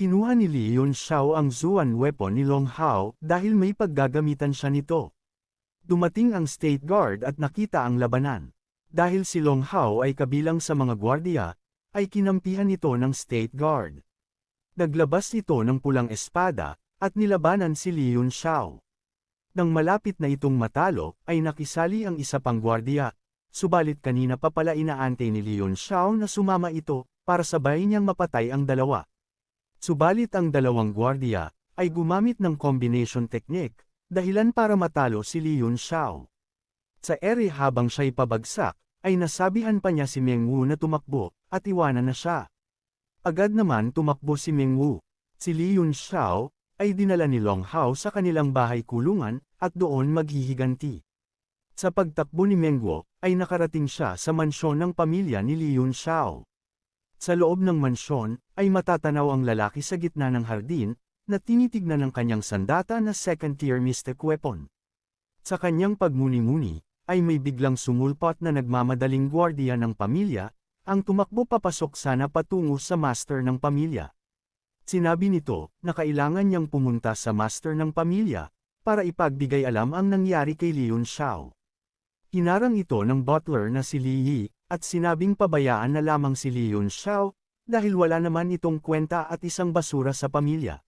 Kinuha ni Li Yun Xiao ang Zuan weapon ni Long Hao dahil may paggagamitan siya nito. Dumating ang State Guard at nakita ang labanan. Dahil si Long Hao ay kabilang sa mga gwardiya, ay kinampihan ito ng State Guard. Naglabas ito ng pulang espada, at nilabanan si Li Yun Xiao. Nang malapit na itong matalo, ay nakisali ang isa pang gwardiya, subalit kanina pa pala inaante ni Yun Xiao na sumama ito, para sabay niyang mapatay ang dalawa. Subalit ang dalawang gwardiya, ay gumamit ng combination technique, dahilan para matalo si Li Xiao. Sa ere habang siya'y pabagsak, ay nasabihan pa niya si Meng Wu na tumakbo, at iwanan na siya. Agad naman tumakbo si Meng Wu. Si Li Xiao, ay dinala ni Long Hao sa kanilang bahay kulungan, at doon maghihiganti. Sa pagtakbo ni Meng Wu, ay nakarating siya sa mansyon ng pamilya ni Li Xiao. Sa loob ng mansyon, ay matatanaw ang lalaki sa gitna ng hardin, na tinitignan ng kanyang sandata na second-tier mystic weapon. Sa kanyang pagmuni-muni, ay may biglang sumulpot na nagmamadaling gwardiya ng pamilya, ang tumakbo papasok sana patungo sa master ng pamilya. Sinabi nito na kailangan niyang pumunta sa master ng pamilya, para ipagbigay alam ang nangyari kay Leon Xiao. Hinarang ito ng butler na si Li Yi, at sinabing pabayaan na lamang si Leon Xiao, dahil wala naman itong kwenta at isang basura sa pamilya.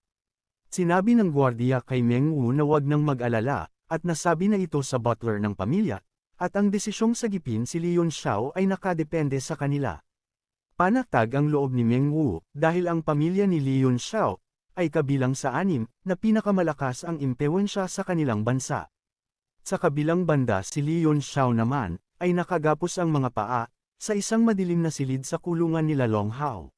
Sinabi ng gwardiya kay Meng Wu na wag nang mag-alala, at nasabi na ito sa butler ng pamilya, at ang desisyong sagipin si Leon Xiao ay nakadepende sa kanila. Panatag ang loob ni Meng Wu, dahil ang pamilya ni Leon Xiao, ay kabilang sa anim, na pinakamalakas ang impewensya sa kanilang bansa. Sa kabilang banda si Leon Xiao naman, ay nakagapos ang mga paa, sa isang madilim na silid sa kulungan nila Long Hao.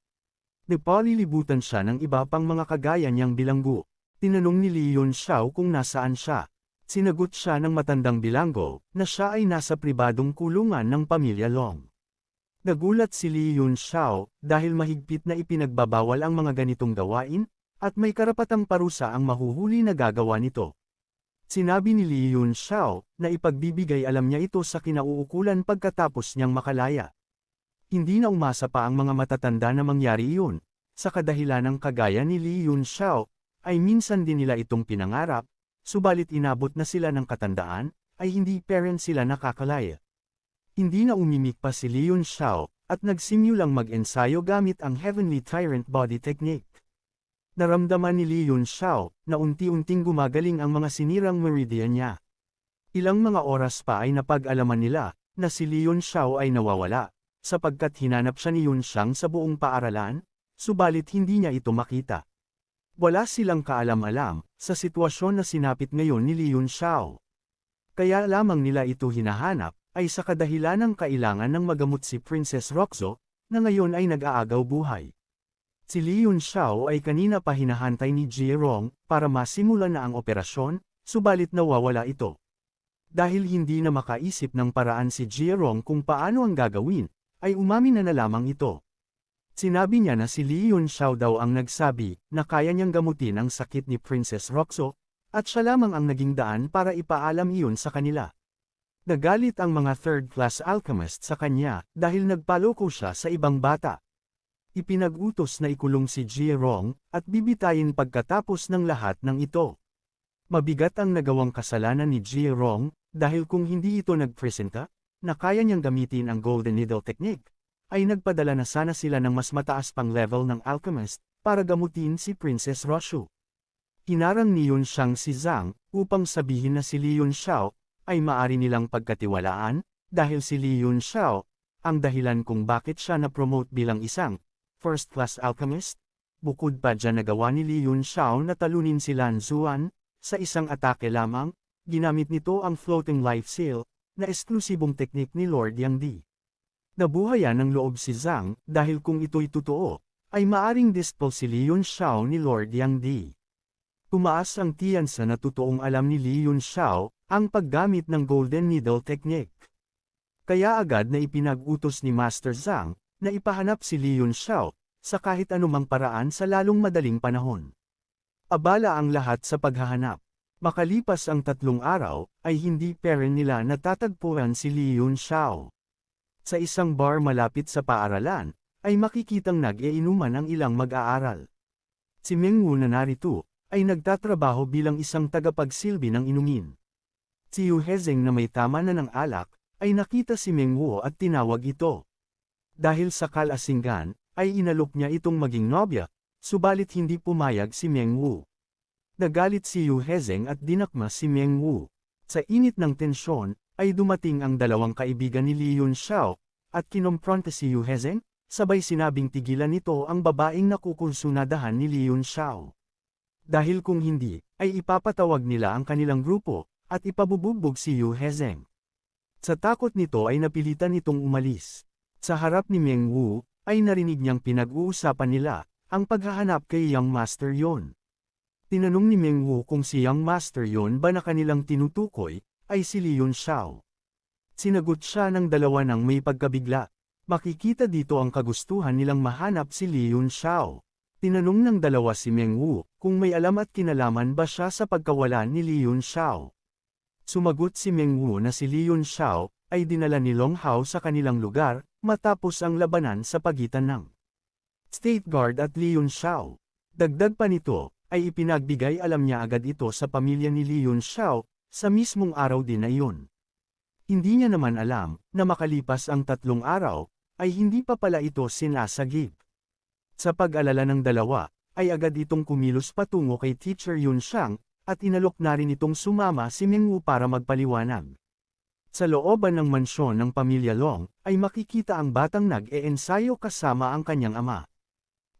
Napalilibutan siya ng iba pang mga kagaya niyang bilanggo. Tinanong ni Leon Xiao kung nasaan siya. Sinagot siya ng matandang bilanggo, na siya ay nasa pribadong kulungan ng pamilya Long. Nagulat si Li Yun Xiao, dahil mahigpit na ipinagbabawal ang mga ganitong gawain, at may karapatang parusa ang mahuhuli na gagawa nito. Sinabi ni Li Yun Xiao, na ipagbibigay alam niya ito sa kinauukulan pagkatapos niyang makalaya. Hindi na umasa pa ang mga matatanda na mangyari iyon, sa kadahilan ng kagaya ni Li Yun Xiao, ay minsan din nila itong pinangarap, subalit inabot na sila ng katandaan, ay hindi parent sila nakakalaya. Hindi na umimik pa si Leon Xiao, at nagsimulang mag-ensayo gamit ang Heavenly Tyrant Body Technique. Naramdaman ni Leon Xiao, na unti-unting gumagaling ang mga sinirang meridian niya. Ilang mga oras pa ay napag-alaman nila, na si Leon Xiao ay nawawala, sapagkat hinanap siya ni Yun Xiang sa buong paaralan, subalit hindi niya ito makita. Wala silang kaalam-alam, sa sitwasyon na sinapit ngayon ni Leon Xiao. Kaya lamang nila ito hinahanap, ay sa kadahilan ng kailangan ng magamot si Princess Roxo, na ngayon ay nag-aagaw buhay. Si Leon Xiao ay kanina pa hinahantay ni Jie Rong, para masimulan na ang operasyon, subalit nawawala ito. Dahil hindi na makaisip ng paraan si Jie Rong kung paano ang gagawin, ay umamin na na lamang ito. Sinabi niya na si Li Yun Xiao daw ang nagsabi na kaya niyang gamutin ang sakit ni Princess Roxo, at siya lamang ang naging daan para ipaalam iyon sa kanila. Nagalit ang mga third-class alchemist sa kanya dahil nagpaloko siya sa ibang bata. Ipinag-utos na ikulong si Jie Rong at bibitayin pagkatapos ng lahat ng ito. Mabigat ang nagawang kasalanan ni Jie Rong dahil kung hindi ito nagpresenta, na kaya niyang gamitin ang Golden Needle Technique, ay nagpadala na sana sila ng mas mataas pang level ng alchemist, para gamutin si Princess Roshu. Hinarang ni Yun Xiang si Zhang, upang sabihin na si Li Yun Xiao, ay maari nilang pagkatiwalaan, dahil si Li Yun Xiao, ang dahilan kung bakit siya na-promote bilang isang first-class alchemist. Bukod pa dyan nagawa ni Li Yun Xiao na talunin si Lan Zuan, sa isang atake lamang, ginamit nito ang floating life seal, na eksklusibong teknik ni Lord Yang Di. Nabuhayan ng loob si Zhang, dahil kung ito'y totoo, ay maaring dispel si Leon Xiao ni Lord Yang Di. Tumaas ang tiyansa na totoong alam ni Leon Xiao, ang paggamit ng Golden Needle Technique. Kaya agad na ipinag-utos ni Master Zhang, na ipahanap si Leon Xiao, sa kahit anumang paraan sa lalong madaling panahon. Abala ang lahat sa paghahanap. Makalipas ang tatlong araw, ay hindi peren nila natatagpuan si Leon Xiao. Sa isang bar malapit sa paaralan, ay makikitang nag-einuman ang ilang mag-aaral. Si Meng Wu na narito, ay nagtatrabaho bilang isang tagapagsilbi ng inumin. Si Yu Hezeng na may tama na ng alak, ay nakita si Meng Wu at tinawag ito. Dahil sa kalasinggan, ay inalok niya itong maging nobya, subalit hindi pumayag si Meng Wu. Nagalit si Yu Hezeng at dinakma si Meng Wu. Sa init ng tensyon, ay dumating ang dalawang kaibigan ni Li Yun Xiao, at kinompronte si Yu Hezeng, sabay sinabing tigilan nito ang babaeng nakukonsunadahan ni Li Yun Xiao. Dahil kung hindi, ay ipapatawag nila ang kanilang grupo, at ipabubugbog si Yu Hezeng. Sa takot nito ay napilitan itong umalis. Sa harap ni Meng Wu, ay narinig niyang pinag-uusapan nila, ang paghahanap kay Young Master yon. Tinanong ni Meng Wu kung si Young Master yon ba na kanilang tinutukoy, ay si Yun Xiao. Sinagot siya ng dalawa ng may pagkabigla. Makikita dito ang kagustuhan nilang mahanap si Yun Xiao. Tinanong ng dalawa si Meng Wu kung may alam at kinalaman ba siya sa pagkawala ni Yun Xiao. Sumagot si Meng Wu na si Yun Xiao ay dinala ni Long Hao sa kanilang lugar matapos ang labanan sa pagitan ng State Guard at Yun Xiao. Dagdag pa nito, ay ipinagbigay alam niya agad ito sa pamilya ni Yun Xiao sa mismong araw din na iyon. Hindi niya naman alam na makalipas ang tatlong araw, ay hindi pa pala ito sinasagip. Sa pag-alala ng dalawa, ay agad itong kumilos patungo kay Teacher Yun Shang, at inalok na rin itong sumama si Ming Wu para magpaliwanag. Sa looban ng mansyon ng pamilya Long, ay makikita ang batang nag-eensayo kasama ang kanyang ama.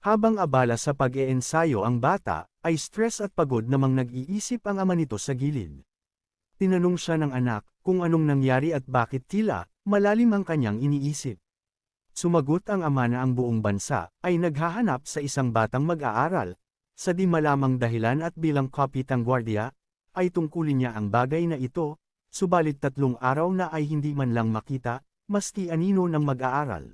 Habang abala sa pag-eensayo ang bata, ay stress at pagod namang nag-iisip ang ama nito sa gilid. Tinanong siya ng anak kung anong nangyari at bakit tila, malalim ang kanyang iniisip. Sumagot ang ama na ang buong bansa ay naghahanap sa isang batang mag-aaral, sa di malamang dahilan at bilang kapitang gwardiya, ay tungkulin niya ang bagay na ito, subalit tatlong araw na ay hindi man lang makita, maski anino ng mag-aaral.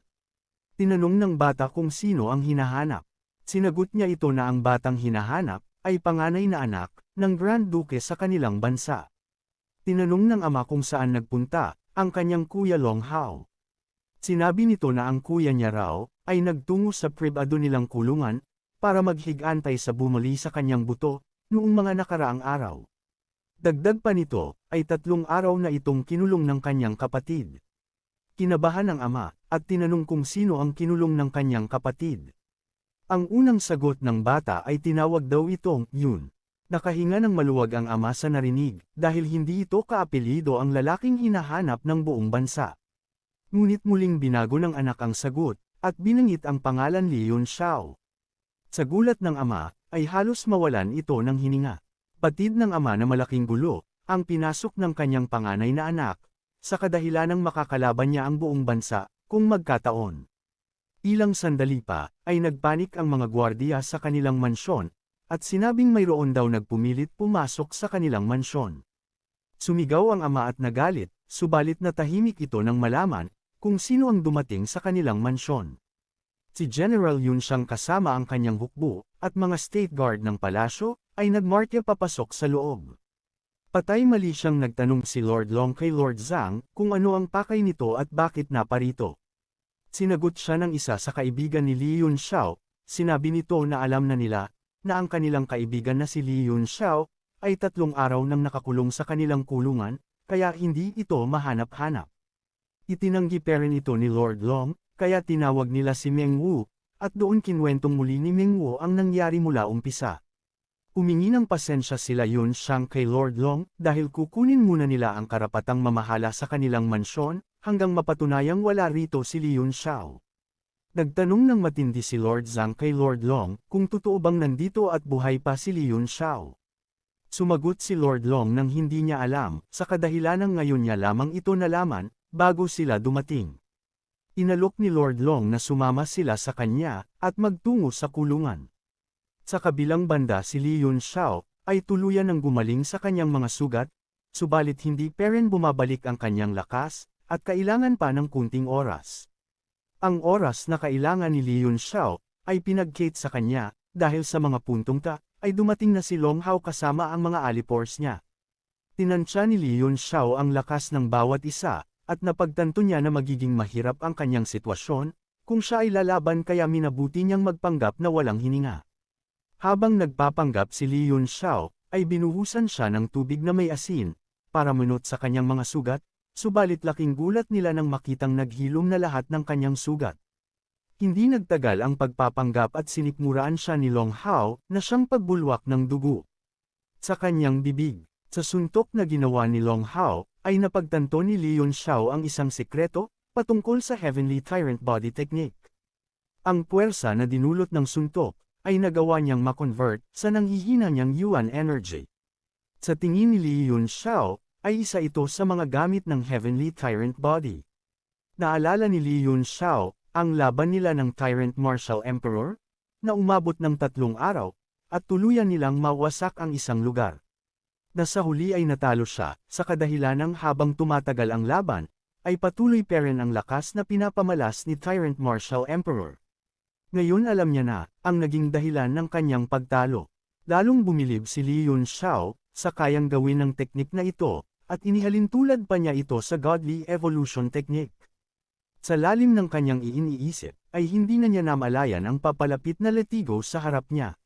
Tinanong ng bata kung sino ang hinahanap. Sinagot niya ito na ang batang hinahanap, ay panganay na anak, ng Grand Duke sa kanilang bansa. Tinanong ng ama kung saan nagpunta, ang kanyang kuya Long Hao. Sinabi nito na ang kuya niya raw, ay nagtungo sa pribado nilang kulungan, para maghigantay sa bumali sa kanyang buto, noong mga nakaraang araw. Dagdag pa nito, ay tatlong araw na itong kinulong ng kanyang kapatid. Kinabahan ng ama, at tinanong kung sino ang kinulong ng kanyang kapatid. Ang unang sagot ng bata ay tinawag daw itong, yun. Nakahinga ng maluwag ang ama sa narinig, dahil hindi ito kaapelido ang lalaking hinahanap ng buong bansa. Ngunit muling binago ng anak ang sagot, at binangit ang pangalan Leon Xiao. Sa gulat ng ama, ay halos mawalan ito ng hininga. Patid ng ama na malaking gulo, ang pinasok ng kanyang panganay na anak, sa kadahilanang makakalaban niya ang buong bansa, kung magkataon. Ilang sandali pa, ay nagpanik ang mga gwardiya sa kanilang mansyon, at sinabing mayroon daw nagpumilit pumasok sa kanilang mansyon. Sumigaw ang ama at nagalit, subalit natahimik ito nang malaman, kung sino ang dumating sa kanilang mansyon. Si General Yun siyang kasama ang kanyang hukbo, at mga state guard ng palasyo, ay nagmartya papasok sa loob. Patay mali siyang nagtanong si Lord Long kay Lord Zhang kung ano ang pakay nito at bakit naparito. Sinagot siya ng isa sa kaibigan ni Li Yun Xiao, sinabi nito na alam na nila, na ang kanilang kaibigan na si Li Yun Xiao, ay tatlong araw nang nakakulong sa kanilang kulungan, kaya hindi ito mahanap-hanap. Itinanggi rin ito ni Lord Long, kaya tinawag nila si Meng Wu, at doon kinwentong muli ni Meng Wu ang nangyari mula umpisa. Umingi ng pasensya sila yun siyang kay Lord Long dahil kukunin muna nila ang karapatang mamahala sa kanilang mansyon, hanggang mapatunayang wala rito si Liyun Xiao. Nagtanong ng matindi si Lord Zhang kay Lord Long kung totoo bang nandito at buhay pa si Liyun Xiao. Sumagot si Lord Long nang hindi niya alam, sa kadahilanang ngayon niya lamang ito nalaman, bago sila dumating. Inalok ni Lord Long na sumama sila sa kanya, at magtungo sa kulungan. Sa kabilang banda si Li Yun Xiao, ay tuluyan ng gumaling sa kanyang mga sugat, subalit hindi pa rin bumabalik ang kanyang lakas, at kailangan pa ng kunting oras. Ang oras na kailangan ni Li Yun Xiao, ay pinagkate sa kanya, dahil sa mga puntong ta, ay dumating na si Long Hao kasama ang mga alipors niya. Tinansya ni Li Yun Xiao ang lakas ng bawat isa, at napagtanto niya na magiging mahirap ang kanyang sitwasyon, kung siya ay lalaban kaya minabuti niyang magpanggap na walang hininga. Habang nagpapanggap si Li Yun Xiao, ay binuhusan siya ng tubig na may asin, para munot sa kanyang mga sugat, subalit laking gulat nila nang makitang naghilom na lahat ng kanyang sugat. Hindi nagtagal ang pagpapanggap at sinikmuraan siya ni Long Hao na siyang pagbulwak ng dugo. Sa kanyang bibig, sa suntok na ginawa ni Long Hao, ay napagtanto ni Leon Xiao ang isang sekreto, patungkol sa Heavenly Tyrant Body Technique. Ang puwersa na dinulot ng suntok, ay nagawa niyang makonvert sa nanghihina niyang yuan energy. Sa tingin ni Leon Xiao, ay isa ito sa mga gamit ng Heavenly Tyrant Body. Naalala ni Leon Xiao, ang laban nila ng Tyrant Martial Emperor, na umabot ng tatlong araw, at tuluyan nilang mawasak ang isang lugar. Na sa huli ay natalo siya, sa kadahilanang habang tumatagal ang laban, ay patuloy pa rin ang lakas na pinapamalas ni Tyrant Martial Emperor. Ngayon alam niya na, ang naging dahilan ng kanyang pagtalo. Lalong bumilib si Li Yun Xiao, sa kayang gawin ng teknik na ito, at inihalin tulad pa niya ito sa Godly Evolution Technique. Sa lalim ng kanyang iiniisip, ay hindi na niya namalayan ang papalapit na letigo sa harap niya.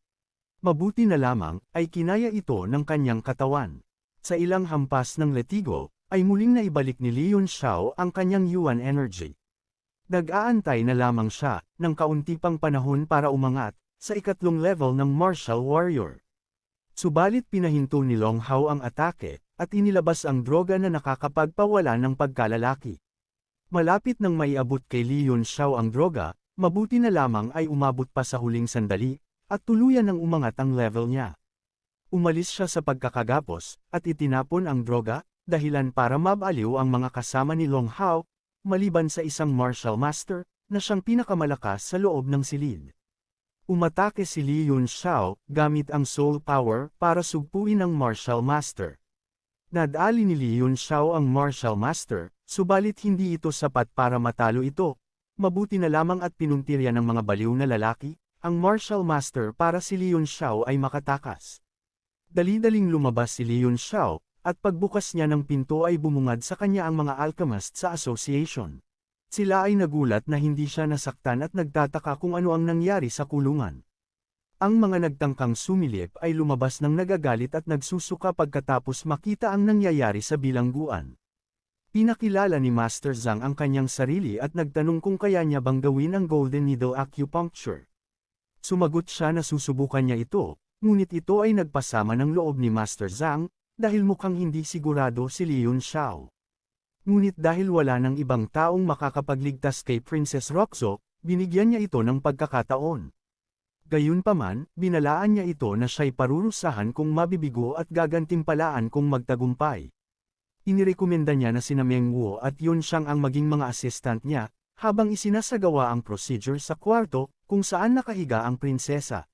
Mabuti na lamang, ay kinaya ito ng kanyang katawan. Sa ilang hampas ng letigo, ay muling naibalik ni Leon Xiao ang kanyang yuan energy. Nag-aantay na lamang siya, ng kaunti pang panahon para umangat, sa ikatlong level ng Martial Warrior. Subalit pinahinto ni Long Hao ang atake, at inilabas ang droga na nakakapagpawala ng pagkalalaki. Malapit nang maiabot kay Leon Xiao ang droga, mabuti na lamang ay umabot pa sa huling sandali, at tuluyan ng umangat ang level niya. Umalis siya sa pagkakagapos, at itinapon ang droga, dahilan para mabaliw ang mga kasama ni Long Hao, maliban sa isang martial master, na siyang pinakamalakas sa loob ng silid. Umatake si Li Yun Xiao, gamit ang soul power, para sugpuin ang martial master. Nadali ni Li Yun Xiao ang martial master, subalit hindi ito sapat para matalo ito. Mabuti na lamang at pinuntirya ng mga baliw na lalaki, ang martial master para si Li Yun Xiao ay makatakas. Dali-daling lumabas si Li Yun Xiao, at pagbukas niya ng pinto ay bumungad sa kanya ang mga alchemist sa association. Sila ay nagulat na hindi siya nasaktan at nagtataka kung ano ang nangyari sa kulungan. Ang mga nagtangkang sumilip ay lumabas ng nagagalit at nagsusuka pagkatapos makita ang nangyayari sa bilangguan. Pinakilala ni Master Zhang ang kanyang sarili at nagtanong kung kaya niya bang gawin ang Golden Needle Acupuncture. Sumagot siya na susubukan niya ito, ngunit ito ay nagpasama ng loob ni Master Zhang, dahil mukhang hindi sigurado si Leon Xiao. Ngunit dahil wala ng ibang taong makakapagligtas kay Princess Roxo, binigyan niya ito ng pagkakataon. Gayunpaman, binalaan niya ito na siya'y parurusahan kung mabibigo at gagantimpalaan kung magtagumpay. Inirekomenda niya na sina Meng Wu at Yun siyang ang maging mga assistant niya, habang isinasagawa ang procedure sa kwarto, kung saan nakahiga ang prinsesa.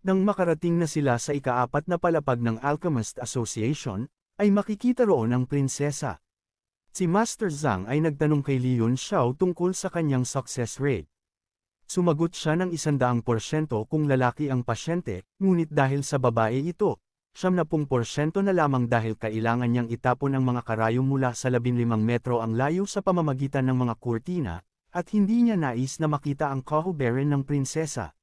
Nang makarating na sila sa ikaapat na palapag ng Alchemist Association, ay makikita roon ang prinsesa. Si Master Zhang ay nagtanong kay Leon Xiao tungkol sa kanyang success rate. Sumagot siya ng isandaang porsyento kung lalaki ang pasyente, ngunit dahil sa babae ito, siyam na pung porsyento na lamang dahil kailangan niyang itapon ang mga karayom mula sa 15 metro ang layo sa pamamagitan ng mga kurtina, at hindi niya nais na makita ang kahuberin ng prinsesa.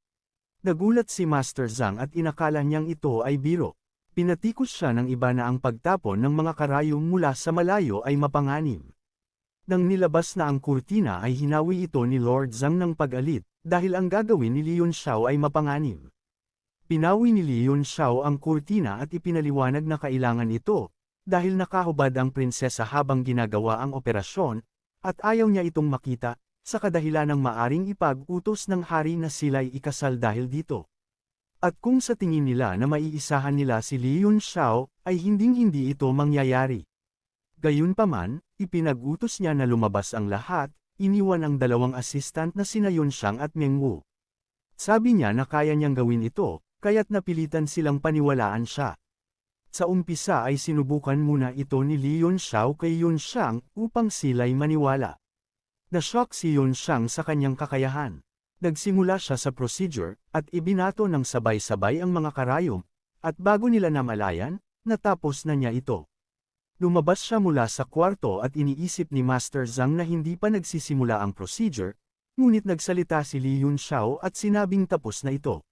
Nagulat si Master Zhang at inakala niyang ito ay biro. Pinatikos siya ng iba na ang pagtapon ng mga karayom mula sa malayo ay mapanganib. Nang nilabas na ang kurtina ay hinawi ito ni Lord Zhang ng pag-alit, dahil ang gagawin ni Leon Xiao ay mapanganib. Pinawi ni Leon Xiao ang kurtina at ipinaliwanag na kailangan ito, dahil nakahubad ang prinsesa habang ginagawa ang operasyon, at ayaw niya itong makita, sa kadahilan ng maaring ipag-utos ng hari na sila'y ikasal dahil dito. At kung sa tingin nila na maiisahan nila si Leon Xiao, ay hinding-hindi ito mangyayari. Gayunpaman, ipinag-utos niya na lumabas ang lahat, iniwan ang dalawang assistant na sina Yun Xiang at Meng Wu. Sabi niya na kaya niyang gawin ito, kaya't napilitan silang paniwalaan siya. Sa umpisa ay sinubukan muna ito ni Leon Xiao kay Yun Xiang upang sila'y maniwala. Nashock si Yun Xiang sa kanyang kakayahan. Nagsimula siya sa procedure, at ibinato ng sabay-sabay ang mga karayom, at bago nila namalayan, natapos na niya ito. Lumabas siya mula sa kwarto at iniisip ni Master Zhang na hindi pa nagsisimula ang procedure, ngunit nagsalita si Li Yun Xiao at sinabing tapos na ito.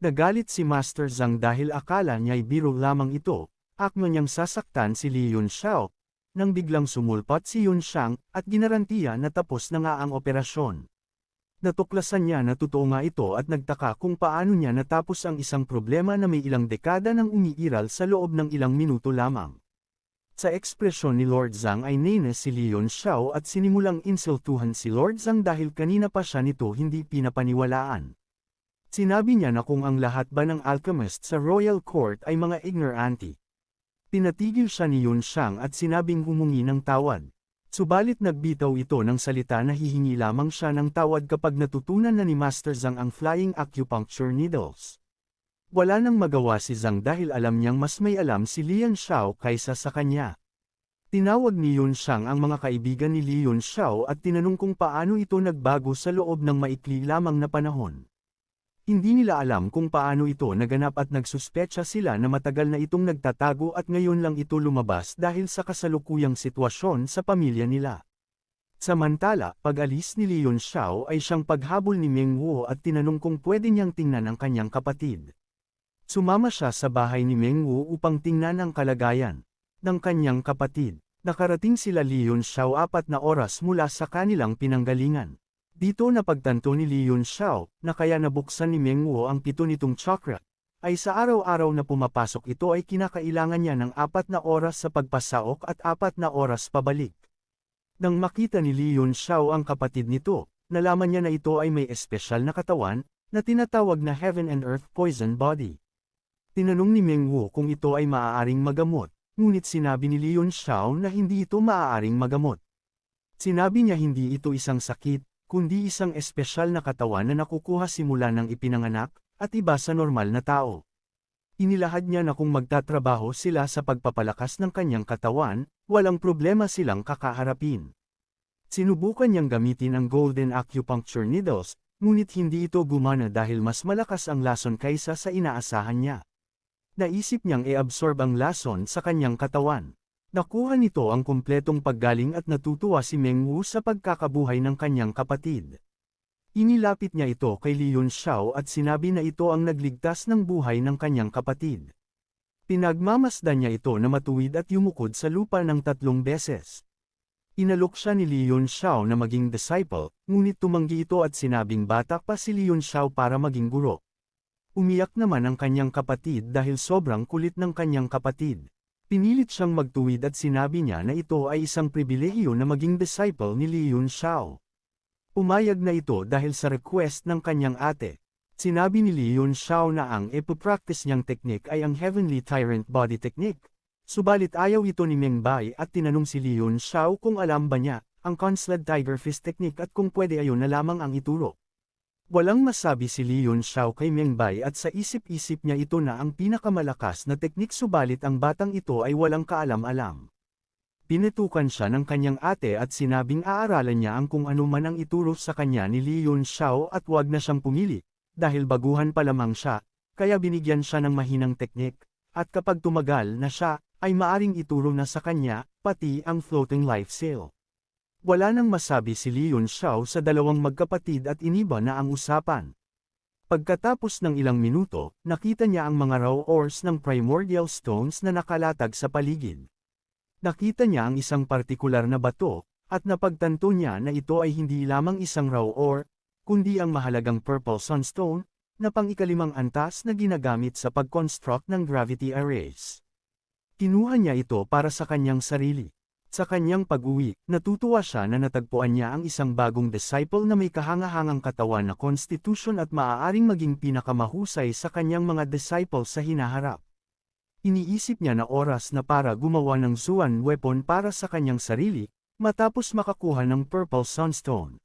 Nagalit si Master Zhang dahil akala niya'y biro lamang ito, akma niyang sasaktan si Li Yun Xiao, nang biglang sumulpat si Yun Xiang, at ginarantiya na tapos na nga ang operasyon. Natuklasan niya na totoo nga ito at nagtaka kung paano niya natapos ang isang problema na may ilang dekada nang umiiral sa loob ng ilang minuto lamang. Sa ekspresyon ni Lord Zhang ay nenes si Leon Xiao at sinimulang insultuhan si Lord Zhang dahil kanina pa siya nito hindi pinapaniwalaan. Sinabi niya na kung ang lahat ba ng alchemist sa royal court ay mga ignoranti. Pinatigil siya ni Yun Xiang at sinabing humungi ng tawad. Subalit nagbitaw ito ng salita na hihingi lamang siya ng tawad kapag natutunan na ni Master Zhang ang flying acupuncture needles. Wala nang magawa si Zhang dahil alam niyang mas may alam si Lian Xiao kaysa sa kanya. Tinawag ni Yun Xiang ang mga kaibigan ni Li Yun Xiao at tinanong kung paano ito nagbago sa loob ng maikli lamang na panahon. Hindi nila alam kung paano ito naganap at nagsuspecha sila na matagal na itong nagtatago at ngayon lang ito lumabas dahil sa kasalukuyang sitwasyon sa pamilya nila. Samantala, pag-alis ni Leon Xiao ay siyang paghabol ni Meng Wu at tinanong kung pwede niyang tingnan ang kanyang kapatid. Sumama siya sa bahay ni Meng Wu upang tingnan ang kalagayan ng kanyang kapatid. Nakarating sila Leon Xiao apat na oras mula sa kanilang pinanggalingan. Dito napagtanto ni Li Yun Xiao, na kaya nabuksan ni Meng Wu ang pito nitong chakra, ay sa araw-araw na pumapasok ito ay kinakailangan niya ng apat na oras sa pagpasaok at apat na oras pabalik. Nang makita ni Li Yun Xiao ang kapatid nito, nalaman niya na ito ay may espesyal na katawan, na tinatawag na Heaven and Earth Poison Body. Tinanong ni Meng Wu kung ito ay maaaring magamot, ngunit sinabi ni Yun Xiao na hindi ito maaaring magamot. Sinabi niya hindi ito isang sakit, kundi isang espesyal na katawan na nakukuha simula ng ipinanganak, at iba sa normal na tao. Inilahad niya na kung magtatrabaho sila sa pagpapalakas ng kanyang katawan, walang problema silang kakaharapin. Sinubukan niyang gamitin ang golden acupuncture needles, ngunit hindi ito gumana dahil mas malakas ang lason kaysa sa inaasahan niya. Naisip niyang i-absorb ang lason sa kanyang katawan. Nakuha nito ang kumpletong paggaling at natutuwa si Meng Wu sa pagkakabuhay ng kanyang kapatid. Inilapit niya ito kay Yun Xiao at sinabi na ito ang nagligtas ng buhay ng kanyang kapatid. Pinagmamasdan niya ito na matuwid at yumukod sa lupa ng tatlong beses. Inalok siya ni Yun Xiao na maging disciple, ngunit tumanggi ito at sinabing bata pa si Yun Xiao para maging guro. Umiyak naman ang kanyang kapatid dahil sobrang kulit ng kanyang kapatid. Pinilit siyang magtuwid at sinabi niya na ito ay isang pribilehiyo na maging disciple ni Li Yun Xiao. Umayag na ito dahil sa request ng kanyang ate. Sinabi ni Li Yun Xiao na ang ipopractice niyang teknik ay ang Heavenly Tyrant Body Technique. Subalit ayaw ito ni Meng Bai at tinanong si Li Yun Xiao kung alam ba niya ang Consled Tiger Fist Technique at kung pwede ayon na lamang ang ituro. Walang masabi si Yun Xiao kay Meng Bai at sa isip-isip niya ito na ang pinakamalakas na teknik subalit ang batang ito ay walang kaalam-alam. Pinetukan siya ng kanyang ate at sinabing aaralan niya ang kung ano man ang ituro sa kanya ni Yun Xiao at wag na siyang pumili, dahil baguhan pa lamang siya, kaya binigyan siya ng mahinang teknik, at kapag tumagal na siya, ay maaring ituro na sa kanya, pati ang floating life sail. Wala nang masabi si Leon Xiao sa dalawang magkapatid at iniba na ang usapan. Pagkatapos ng ilang minuto, nakita niya ang mga raw ores ng primordial stones na nakalatag sa paligid. Nakita niya ang isang partikular na bato, at napagtanto niya na ito ay hindi lamang isang raw ore, kundi ang mahalagang purple sunstone, na pang-ikalimang antas na ginagamit sa pag-construct ng gravity arrays. Kinuha niya ito para sa kanyang sarili. Sa kanyang pag-uwi, natutuwa siya na natagpuan niya ang isang bagong disciple na may kahangahangang katawan na constitution at maaaring maging pinakamahusay sa kanyang mga disciple sa hinaharap. Iniisip niya na oras na para gumawa ng Zuan weapon para sa kanyang sarili, matapos makakuha ng Purple Sunstone.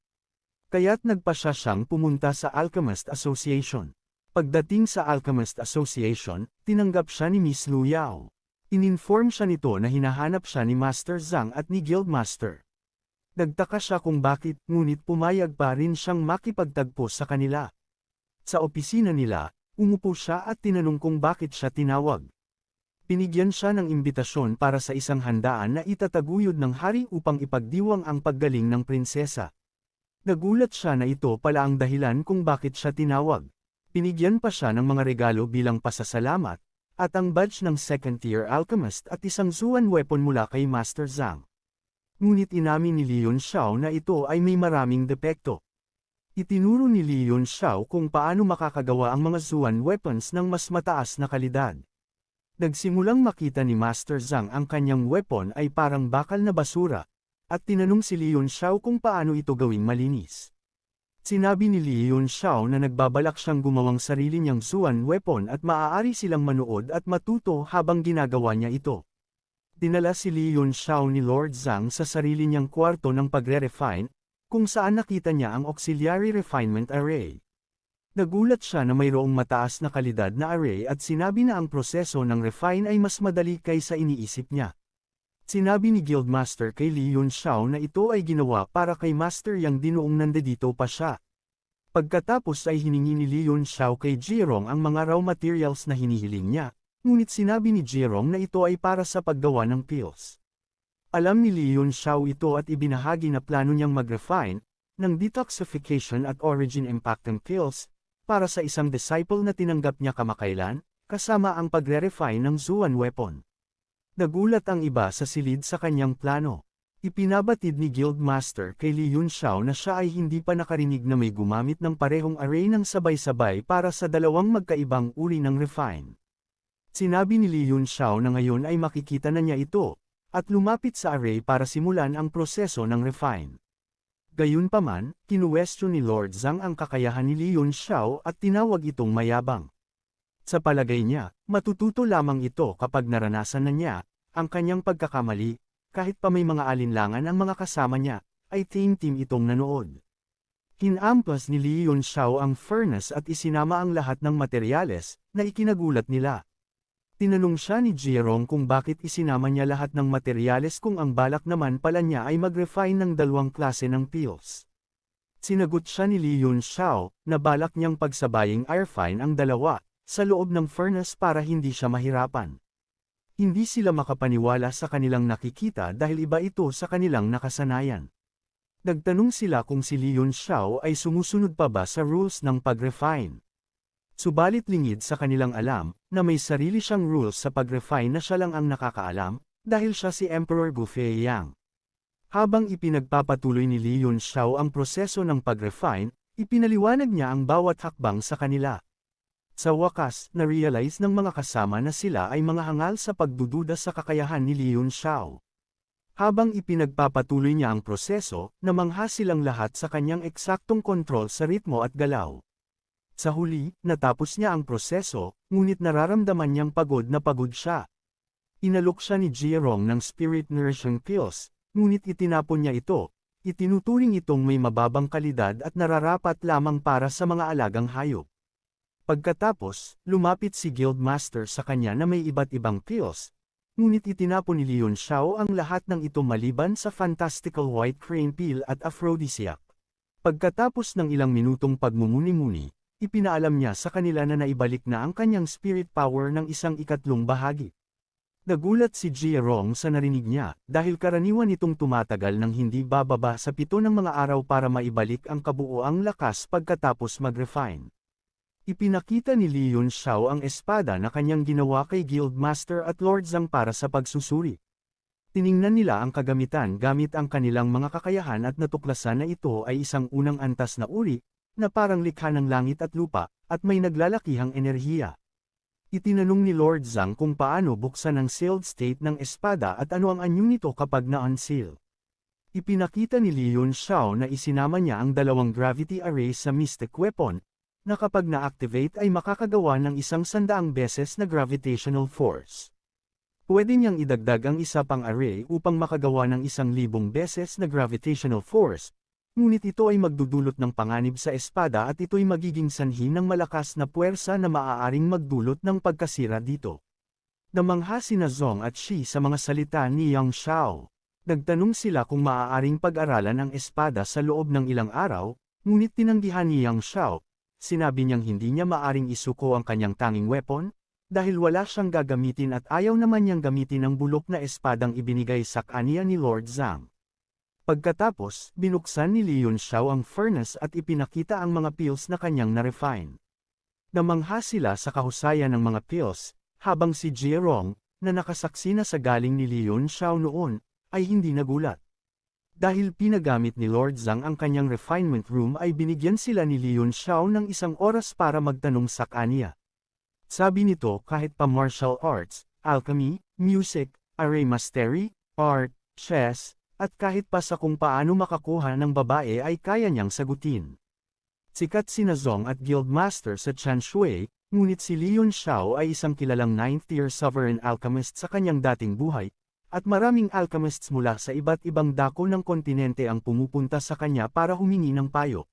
Kaya't nagpa siya siyang pumunta sa Alchemist Association. Pagdating sa Alchemist Association, tinanggap siya ni Miss Lu Yao. Ininform siya nito na hinahanap siya ni Master Zhang at ni Guildmaster. Nagtaka siya kung bakit, ngunit pumayag pa rin siyang makipagtagpo sa kanila. Sa opisina nila, umupo siya at tinanong kung bakit siya tinawag. Pinigyan siya ng imbitasyon para sa isang handaan na itataguyod ng hari upang ipagdiwang ang paggaling ng prinsesa. Nagulat siya na ito pala ang dahilan kung bakit siya tinawag. Pinigyan pa siya ng mga regalo bilang pasasalamat, at ang badge ng second-tier alchemist at isang Zuan weapon mula kay Master Zhang. Ngunit inamin ni Leon Xiao na ito ay may maraming depekto. Itinuro ni Leon Xiao kung paano makakagawa ang mga Zuan weapons ng mas mataas na kalidad. Nagsimulang makita ni Master Zhang ang kanyang weapon ay parang bakal na basura, at tinanong si Leon Xiao kung paano ito gawing malinis. Sinabi ni Leon Xiao na nagbabalak siyang gumawang sarili niyang Zuan weapon at maaari silang manood at matuto habang ginagawa niya ito. Dinala si Leon Xiao ni Lord Zhang sa sarili niyang kwarto ng pagre-refine, kung saan nakita niya ang auxiliary refinement array. Nagulat siya na mayroong mataas na kalidad na array at sinabi na ang proseso ng refine ay mas madali kaysa iniisip niya. Sinabi ni Guildmaster kay Leon Xiao na ito ay ginawa para kay Master Yang dinoong nandito pa siya. Pagkatapos ay hiningi ni Leon Xiao kay Jirong ang mga raw materials na hinihiling niya, ngunit sinabi ni Jirong na ito ay para sa paggawa ng pills. Alam ni Leon Xiao ito at ibinahagi na plano niyang mag-refine, ng detoxification at origin impacting pills, para sa isang disciple na tinanggap niya kamakailan, kasama ang pagre-refine ng Zuan weapon. Nagulat ang iba sa silid sa kanyang plano. Ipinabatid ni Guildmaster kay Li Yun Xiao na siya ay hindi pa nakarinig na may gumamit ng parehong array ng sabay-sabay para sa dalawang magkaibang uri ng refine. Sinabi ni Li Yun Xiao na ngayon ay makikita na niya ito, at lumapit sa array para simulan ang proseso ng refine. Gayunpaman, kinuwestiyon ni Lord Zhang ang kakayahan ni Leon Xiao at tinawag itong mayabang. Sa palagay niya, matututo lamang ito kapag naranasan na niya, ang kanyang pagkakamali, kahit pa may mga alinlangan ang mga kasama niya, ay team-team itong nanood. Hinampas ni Leon Xiao ang furnace at isinama ang lahat ng materyales, na ikinagulat nila. Tinanong siya ni Jerome kung bakit isinama niya lahat ng materyales kung ang balak naman pala niya ay mag-refine ng dalawang klase ng pills. Sinagot siya ni Leon Xiao, na balak niyang pagsabaying airfine ang dalawa, sa loob ng furnace para hindi siya mahirapan. Hindi sila makapaniwala sa kanilang nakikita dahil iba ito sa kanilang nakasanayan. Nagtanong sila kung si Leon Xiao ay sumusunod pa ba sa rules ng pag-refine. Subalit lingid sa kanilang alam, na may sarili siyang rules sa pag-refine na siya lang ang nakakaalam, dahil siya si Emperor Gufei Yang. Habang ipinagpapatuloy ni Leon Xiao ang proseso ng pag-refine, ipinaliwanag niya ang bawat hakbang sa kanila. Sa wakas, na-realize ng mga kasama na sila ay mga hangal sa pagdududa sa kakayahan ni Leon Xiao. Habang ipinagpapatuloy niya ang proseso, namangha silang lahat sa kanyang eksaktong kontrol sa ritmo at galaw. Sa huli, natapos niya ang proseso, ngunit nararamdaman niyang pagod na pagod siya. Inalok siya ni Jerong ng Spirit Nourishing Pills, ngunit itinapon niya ito, itinuturing itong may mababang kalidad at nararapat lamang para sa mga alagang hayop. Pagkatapos, lumapit si Guildmaster sa kanya na may iba't ibang pills, ngunit itinapon ni Leon Xiao ang lahat ng ito maliban sa Fantastical White Crane Pill at Aphrodisiac. Pagkatapos ng ilang minutong pagmumuni-muni, ipinaalam niya sa kanila na naibalik na ang kanyang spirit power ng isang ikatlong bahagi. Nagulat si Jerome sa narinig niya, dahil karaniwan itong tumatagal ng hindi bababa sa pito ng mga araw para maibalik ang kabuoang lakas pagkatapos mag-refine. Ipinakita ni Leon Xiao ang espada na kanyang ginawa kay Guildmaster at Lord Zhang para sa pagsusuri. Tiningnan nila ang kagamitan gamit ang kanilang mga kakayahan at natuklasan na ito ay isang unang antas na uri, na parang likha ng langit at lupa, at may naglalakihang enerhiya. Itinanong ni Lord Zhang kung paano buksan ang sealed state ng espada at ano ang anyo nito kapag na-unseal. Ipinakita ni Leon Xiao na isinama niya ang dalawang gravity array sa Mystic Weapon, na kapag na-activate ay makakagawa ng isang sandaang beses na gravitational force. Pwede niyang idagdag ang isa pang array upang makagawa ng isang libong beses na gravitational force, Ngunit ito ay magdudulot ng panganib sa espada at ito'y magiging sanhi ng malakas na puwersa na maaaring magdulot ng pagkasira dito. Namangha sina Zong at Shi sa mga salita ni Yang Xiao. Nagtanong sila kung maaaring pag-aralan ang espada sa loob ng ilang araw, ngunit tinanggihan ni Yang Xiao. Sinabi niyang hindi niya maaring isuko ang kanyang tanging weapon, dahil wala siyang gagamitin at ayaw naman niyang gamitin ang bulok na espadang ibinigay sa kanya ni Lord Zhang. Pagkatapos, binuksan ni Leon Xiao ang furnace at ipinakita ang mga pills na kanyang na-refine. Namangha sila sa kahusayan ng mga pills, habang si Jerong, na nakasaksi na sa galing ni Leon Xiao noon, ay hindi nagulat. Dahil pinagamit ni Lord Zhang ang kanyang refinement room ay binigyan sila ni Leon Xiao ng isang oras para magtanong sa kanya. Sabi nito kahit pa martial arts, alchemy, music, array mastery, art, chess, at kahit pa sa kung paano makakuha ng babae ay kaya niyang sagutin. Sikat si Nazong at Guildmaster sa Chan Shui, ngunit si Leon Xiao ay isang kilalang 9th-tier sovereign alchemist sa kanyang dating buhay, at maraming alchemists mula sa iba't ibang dako ng kontinente ang pumupunta sa kanya para humingi ng payo.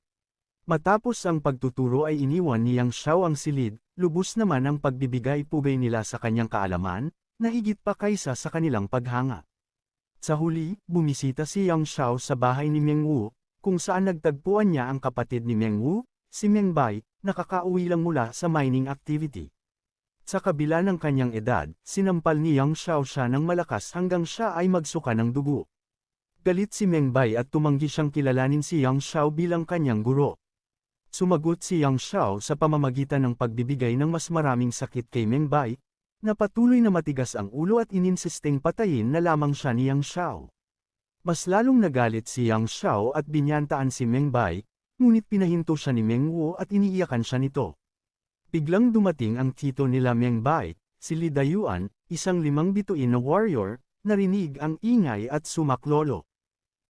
Matapos ang pagtuturo ay iniwan ni Yang Xiao ang silid, lubos naman ang pagbibigay pugay nila sa kanyang kaalaman, na higit pa kaysa sa kanilang paghanga. Sa huli, bumisita si Yang Xiao sa bahay ni Meng Wu, kung saan nagtagpuan niya ang kapatid ni Meng Wu, si Meng Bai, nakakauwi lang mula sa mining activity. Sa kabila ng kanyang edad, sinampal ni Yang Xiao siya ng malakas hanggang siya ay magsuka ng dugo. Galit si Meng Bai at tumanggi siyang kilalanin si Yang Xiao bilang kanyang guro. Sumagot si Yang Xiao sa pamamagitan ng pagbibigay ng mas maraming sakit kay Meng Bai, na patuloy na matigas ang ulo at ininsisteng patayin na lamang siya ni Yang Xiao. Mas lalong nagalit si Yang Xiao at binyantaan si Meng Bai, ngunit pinahinto siya ni Meng Wu at iniiyakan siya nito. Biglang dumating ang tito nila Meng Bai, si Li Dayuan, isang limang bituin na warrior, narinig ang ingay at sumaklolo.